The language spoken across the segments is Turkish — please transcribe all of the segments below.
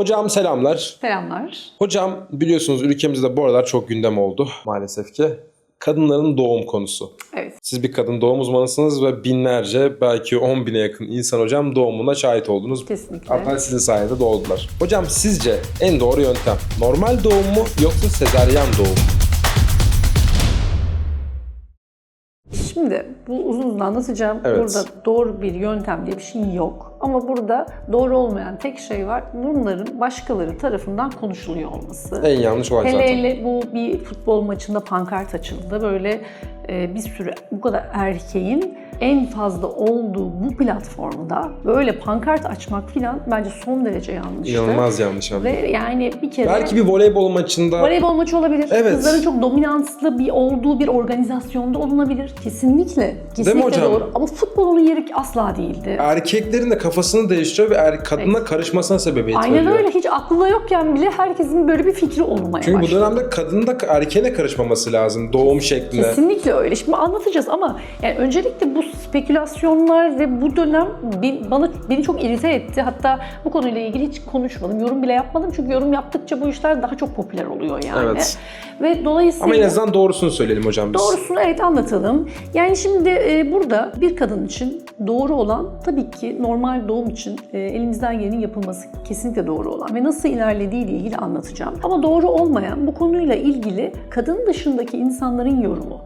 Hocam selamlar. Selamlar. Hocam biliyorsunuz ülkemizde bu aralar çok gündem oldu maalesef ki. Kadınların doğum konusu. Evet. Siz bir kadın doğum uzmanısınız ve binlerce belki 10 bine yakın insan hocam doğumuna şahit oldunuz. Kesinlikle. Hatta sizin sayede doğdular. Hocam sizce en doğru yöntem normal doğum mu yoksa sezaryen doğum mu? Şimdi bu uzun uzun anlatacağım. Evet. Burada doğru bir yöntem diye bir şey yok. Ama burada doğru olmayan tek şey var. Bunların başkaları tarafından konuşuluyor olması. En yanlış olan Hele zaten. hele bu bir futbol maçında pankart açıldı. Böyle bir sürü bu kadar erkeğin en fazla olduğu bu platformda böyle pankart açmak filan bence son derece yanlıştı. İnanılmaz yanlış abi. Ve yani bir kere... Belki bir voleybol maçında Voleybol maçı olabilir. Evet. Kızların çok dominanslı bir olduğu bir organizasyonda olunabilir. Kesinlikle. Kesinlikle hocam? doğru. Ama futbolun yeri asla değildi. erkeklerin de kafasını değiştiriyor ve er, kadına karışmasına sebebiyet Aynen veriyor. öyle. Hiç aklında yokken bile herkesin böyle bir fikri olmaya Çünkü bu başladı. dönemde kadının da erkeğe karışmaması lazım doğum şekline. Kesinlikle öyle. Şimdi anlatacağız ama yani öncelikle bu spekülasyonlar ve bu dönem bana beni çok irite etti. Hatta bu konuyla ilgili hiç konuşmadım. Yorum bile yapmadım. Çünkü yorum yaptıkça bu işler daha çok popüler oluyor yani. Evet. Ve dolayısıyla Ama en azından doğrusunu söyleyelim hocam biz. Doğrusunu evet anlatalım. Yani şimdi e, burada bir kadın için doğru olan tabii ki normal doğum için e, elimizden gelenin yapılması kesinlikle doğru olan ve nasıl ilerlediği ile ilgili anlatacağım. Ama doğru olmayan bu konuyla ilgili kadın dışındaki insanların yorumu,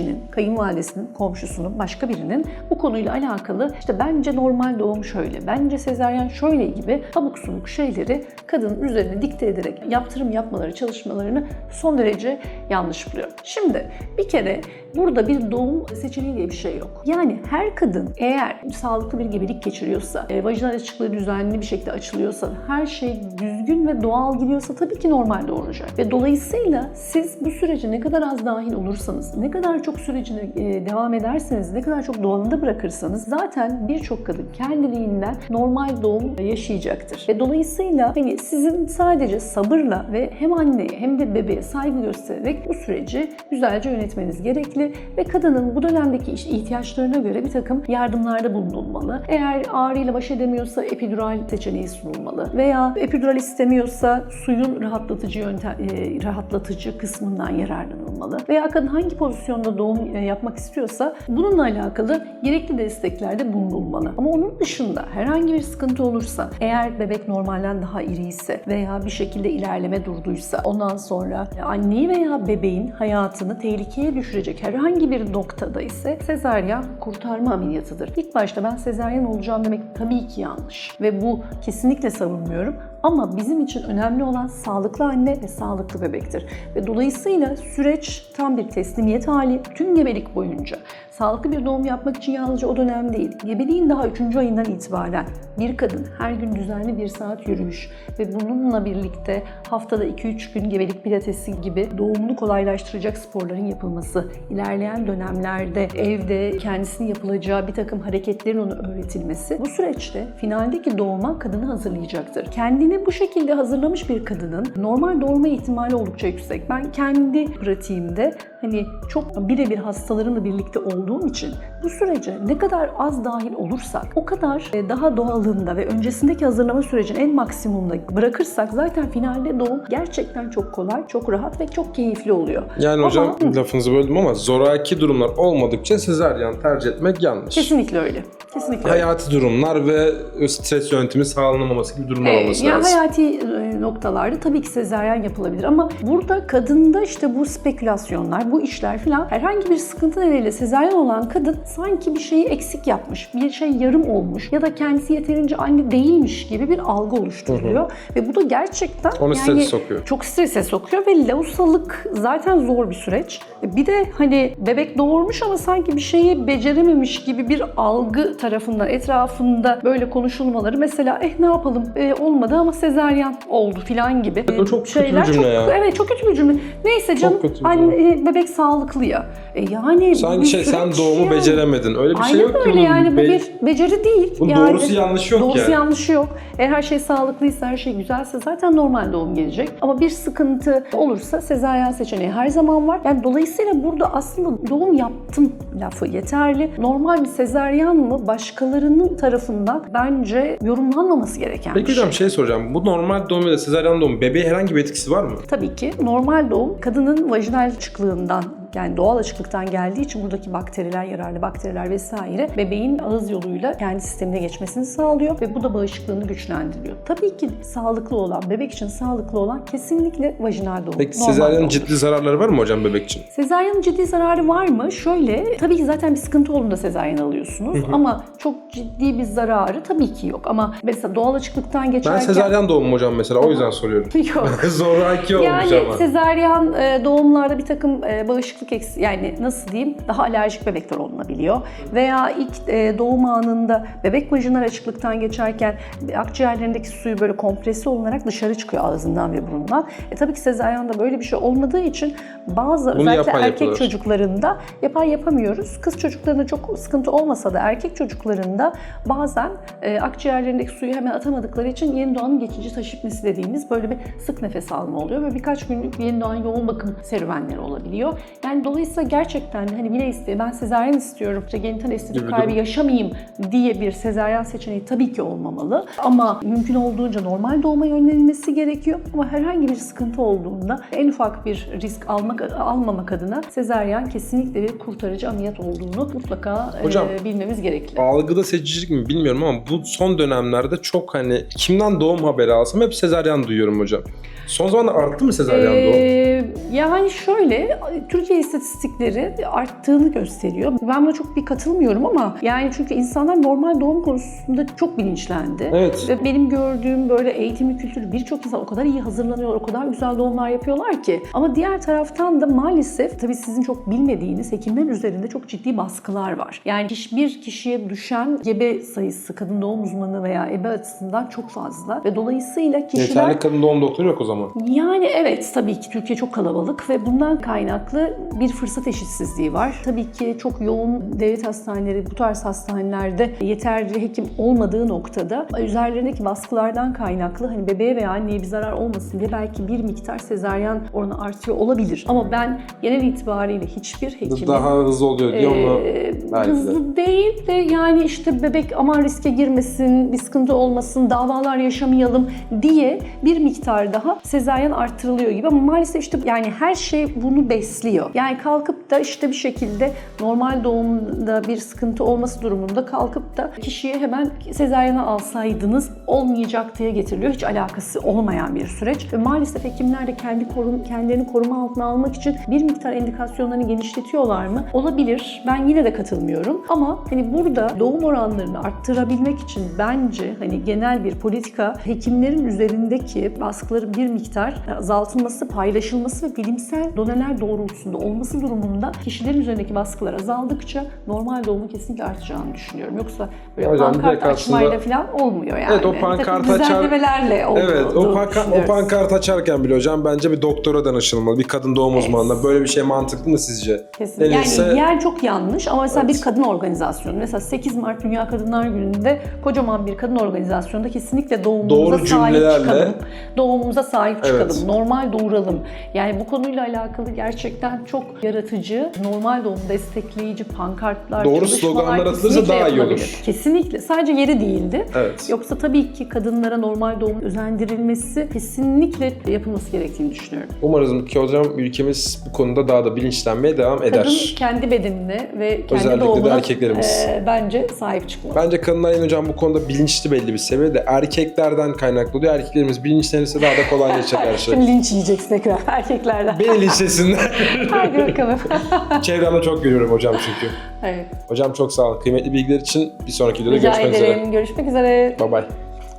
eşinin, kayınvalidesinin, komşusunun, başka birinin bu konuyla alakalı işte bence normal doğum şöyle, bence sezaryen şöyle gibi abuk subuk şeyleri kadının üzerine dikte ederek yaptırım yapmaları, çalışmalarını son derece yanlış buluyorum. Şimdi bir kere burada bir doğum seçeneği diye bir şey yok. Yani her kadın eğer sağlıklı bir gebelik geçiriyorsa, e, vajinal açıklığı düzenli bir şekilde açılıyorsa, her şey düzgün ve doğal gidiyorsa tabii ki normal doğuracak. Ve dolayısıyla siz bu sürece ne kadar az dahil olursanız, ne kadar çok sürecine e, devam ederseniz, ne kadar çok doğumda bırakırsanız zaten birçok kadın kendiliğinden normal doğum yaşayacaktır. Ve dolayısıyla hani sizin sadece sabırla ve hem anneye hem de bebeğe saygı göstererek bu süreci güzelce yönetmeniz gerekli ve kadının bu dönemdeki ihtiyaçlarına göre bir takım yardımlarda bulunulmalı. Eğer ağrıyla baş edemiyorsa epidural seçeneği sunulmalı veya epidural istemiyorsa suyun rahatlatıcı yöntem e, rahatlatıcı kısmından yararlanılmalı. Veya kadın hangi pozisyonda doğum e, yapmak istiyorsa bununla alakalı gerekli desteklerde bulunulmalı. Ama onun dışında herhangi bir sıkıntı olursa, eğer bebek normalden daha iri ise veya bir şekilde ilerleme durduysa ondan sonra anneyi veya bebeğin hayatını tehlikeye düşürecek herhangi bir noktada ise sezaryen kurtarma ameliyatıdır. İlk başta ben sezaryen olacağım demek tabii ki yanlış ve bu kesinlikle savunmuyorum. Ama bizim için önemli olan sağlıklı anne ve sağlıklı bebektir. Ve dolayısıyla süreç tam bir teslimiyet hali tüm gebelik boyunca. Sağlıklı bir doğum yapmak için yalnızca o dönem değil, gebeliğin daha 3. ayından itibaren bir kadın her gün düzenli bir saat yürüyüş ve bununla birlikte haftada 2-3 gün gebelik pilatesi gibi doğumunu kolaylaştıracak sporların yapılması, ilerleyen dönemlerde evde kendisinin yapılacağı bir takım hareketlerin ona öğretilmesi bu süreçte finaldeki doğuma kadını hazırlayacaktır. Kendini bu şekilde hazırlamış bir kadının normal doğurma ihtimali oldukça yüksek. Ben kendi pratiğimde hani çok birebir hastalarımla birlikte olduğum için bu sürece ne kadar az dahil olursak o kadar e, daha doğalında ve öncesindeki hazırlama sürecini en maksimumda bırakırsak zaten finalde doğum gerçekten çok kolay, çok rahat ve çok keyifli oluyor. Yani Ama- hocam lafınızı böldüm ama zoraki durumlar olmadıkça sezaryen tercih etmek yanlış. Kesinlikle öyle. Kesinlikle öyle. Hayati durumlar ve stres yönetimi sağlanamaması gibi durumlar Evet, olması yani lazım. hayati e, noktalarda tabii ki sezaryen yapılabilir ama burada kadında işte bu spekülasyonlar, bu işler filan herhangi bir sıkıntı nedeniyle sezaryen olan kadın sanki bir şeyi eksik yapmış, bir şey yarım olmuş ya da kendisi yeterince anne değilmiş gibi bir algı oluşturuyor ve bu da gerçekten Onu strese sokuyor. çok strese sokuyor ve lavusalık zaten zor bir süreç. Bir de hani bebek doğurmuş ama sanki bir şeyi becerememiş gibi bir algı tarafından etrafında böyle konuşulmaları mesela eh ne yapalım eh, olmadı ama sezaryen oldu filan gibi o çok kötü bir şeyler cümle çok, ya. Evet çok kötü bir cümle. Neyse canım anne, e, bebek sağlıklı ya. E, yani Sanki şey sen süreç doğumu yani. beceremedin. Öyle bir şey Aynen yok ki. öyle bunun. yani bu Be- bir beceri değil. Bunun yani, doğrusu yanlışı yok Doğrusu yani. yanlışı yok. Eğer her şey sağlıklıysa, her şey güzelse zaten normal doğum gelecek. Ama bir sıkıntı olursa sezaryen seçeneği her zaman var. Yani dolayısıyla burada aslında doğum yaptım lafı yeterli. Normal bir sezaryen mı başkalarının tarafından bence yorumlanmaması gereken Peki bir şey. hocam şey soracağım. Bu normal doğum ya da sezaryen doğum bebeğe herhangi bir etkisi var mı? Tabii ki normal doğum kadının vajinal açıklığından yani doğal açıklıktan geldiği için buradaki bakteriler, yararlı bakteriler vesaire bebeğin ağız yoluyla kendi sistemine geçmesini sağlıyor ve bu da bağışıklığını güçlendiriyor. Tabii ki sağlıklı olan, bebek için sağlıklı olan kesinlikle vajinal doğum. Peki doğum. ciddi zararları var mı hocam bebek için? Sezaryenin ciddi zararı var mı? Şöyle, tabii ki zaten bir sıkıntı olduğunda sezaryen alıyorsunuz ama çok ciddi bir zararı tabii ki yok. Ama mesela doğal açıklıktan Ben geçerken... sezaryen doğumum hocam mesela o yüzden soruyorum. Yok. Zoraki olmuş Yani ama. sezaryen e, doğumlarda bir takım e, bağışıklık eksi yani nasıl diyeyim daha alerjik bebekler olunabiliyor. Veya ilk e, doğum anında bebek vajinal açıklıktan geçerken akciğerlerindeki suyu böyle kompresi olunarak dışarı çıkıyor ağzından ve burundan. E, tabii ki sezaryanda böyle bir şey olmadığı için bazı Bunu özellikle erkek yapılır. çocuklarında yapay yapamıyoruz. Kız çocuklarında çok sıkıntı olmasa da erkek çocuklarında bazen e, akciğerlerindeki suyu hemen atamadıkları için yeni doğanın geçici taşipnesi dediğimiz böyle bir sık nefes alma oluyor ve birkaç günlük yeni doğan yoğun bakım serüvenleri olabiliyor. Yani dolayısıyla gerçekten hani bile isteye ben sezaryen istiyorum, işte genital estetik kaybı yaşamayayım diye bir sezaryen seçeneği tabii ki olmamalı. Ama mümkün olduğunca normal doğuma yönlenilmesi gerekiyor. Ama herhangi bir sıkıntı olduğunda en ufak bir risk almak almamak adına sezaryen kesinlikle bir kurtarıcı ameliyat olduğunu mutlaka e, Hocam, bilmemiz gerekli. Algıda seçicilik mi bilmiyorum ama bu son dönemlerde çok hani kimden doğum haberi alsam hep sezaryen duyuyorum hocam. Son zamanlarda arttı mı sezaryen doğum? Ee, yani şöyle, Türkiye istatistikleri arttığını gösteriyor. Ben buna çok bir katılmıyorum ama yani çünkü insanlar normal doğum konusunda çok bilinçlendi. Evet. Ve benim gördüğüm böyle eğitimli kültürü birçok insan o kadar iyi hazırlanıyor, o kadar güzel doğumlar yapıyorlar ki. Ama diğer taraftan da maalesef tabii sizin çok bilmediğiniz hekimlerin üzerinde çok ciddi baskılar var. Yani hiçbir kişiye düşen gebe sayısı kadın doğum uzmanı veya ebe açısından çok fazla ve dolayısıyla kişiler Yeterli kadın doğum doktoru yok o zaman. yani evet tabii ki Türkiye çok kalabalık ve bundan kaynaklı bir fırsat eşitsizliği var. Tabii ki çok yoğun devlet hastaneleri, bu tarz hastanelerde yeterli hekim olmadığı noktada üzerlerindeki baskılardan kaynaklı hani bebeğe veya anneye bir zarar olmasın diye belki bir miktar sezaryen oranı artıyor olabilir. Ama ben genel itibariyle hiçbir hekimin Daha hızlı oluyor diyor de. hızlı değil de yani işte bebek aman riske girmesin, bir sıkıntı olmasın, davalar yaşamayalım diye bir miktar daha sezaryen arttırılıyor gibi ama maalesef işte yani her şey bunu besliyor. Yani kalkıp da işte bir şekilde normal doğumda bir sıkıntı olması durumunda kalkıp da kişiye hemen sezaryene alsaydınız olmayacak diye getiriliyor. Hiç alakası olmayan bir süreç ve maalesef hekimler de kendi korum, kendilerini koruma altına almak için bir miktar indikasyonlarını genişletiyorlar mı? Olabilir. Ben yine de katılmıyorum. Ama hani burada doğum oranlarını arttırabilmek için bence hani genel bir politika hekimlerin üzerindeki baskıların bir miktar azaltılması, paylaşılması ve bilimsel doneler doğrultusunda olması durumunda kişilerin üzerindeki baskılar azaldıkça normal doğumun kesinlikle artacağını düşünüyorum. Yoksa böyle Hocam, pankart açmayla falan olmuyor yani. Evet, o pankart açar- düzenlemelerle olduğunu Evet o, panka- o pankart açarken bile hocam bence bir doktora danışılmalı. Bir kadın doğum uzmanına. Böyle bir şey mantıklı mı sizce? Kesin. Denilse- Yani yer çok yanlış ama mesela Evet. bir kadın organizasyonu. Mesela 8 Mart Dünya Kadınlar Günü'nde kocaman bir kadın organizasyonunda kesinlikle doğumumuza Doğru sahip cümlelerle- çıkalım. Doğumumuza sahip çıkalım. Evet. Normal doğuralım. Yani bu konuyla alakalı gerçekten çok yaratıcı, normal doğumu destekleyici pankartlar, Doğru sloganlar atılırsa daha iyi olur. Kesinlikle. Sadece yeri değildi. Evet. Yoksa tabii ki kadınlara normal doğum özendirilmesi kesinlikle yapılması gerektiğini düşünüyorum. Umarız ki hocam ülkemiz bu konuda daha da bilinçlenmeye devam eder. Kadın kendi bedenine ve kendi Özellikle de doğumuna erkeklerimiz. e, bence sahip çıkmalı. Bence kadınlar hocam bu konuda bilinçli belli bir seviyede. Erkeklerden kaynaklı oluyor. Erkeklerimiz bilinçlenirse daha da kolaylaşacak her şey. Şimdi linç yiyeceksin tekrar erkeklerden. Beni linçlesinler. Hadi bakalım. Çevremde çok görüyorum hocam çünkü. evet. Hocam çok sağ olun. Kıymetli bilgiler için bir sonraki videoda Rica görüşmek ederim. üzere. Görüşmek üzere. Bye bye.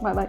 Bay bay.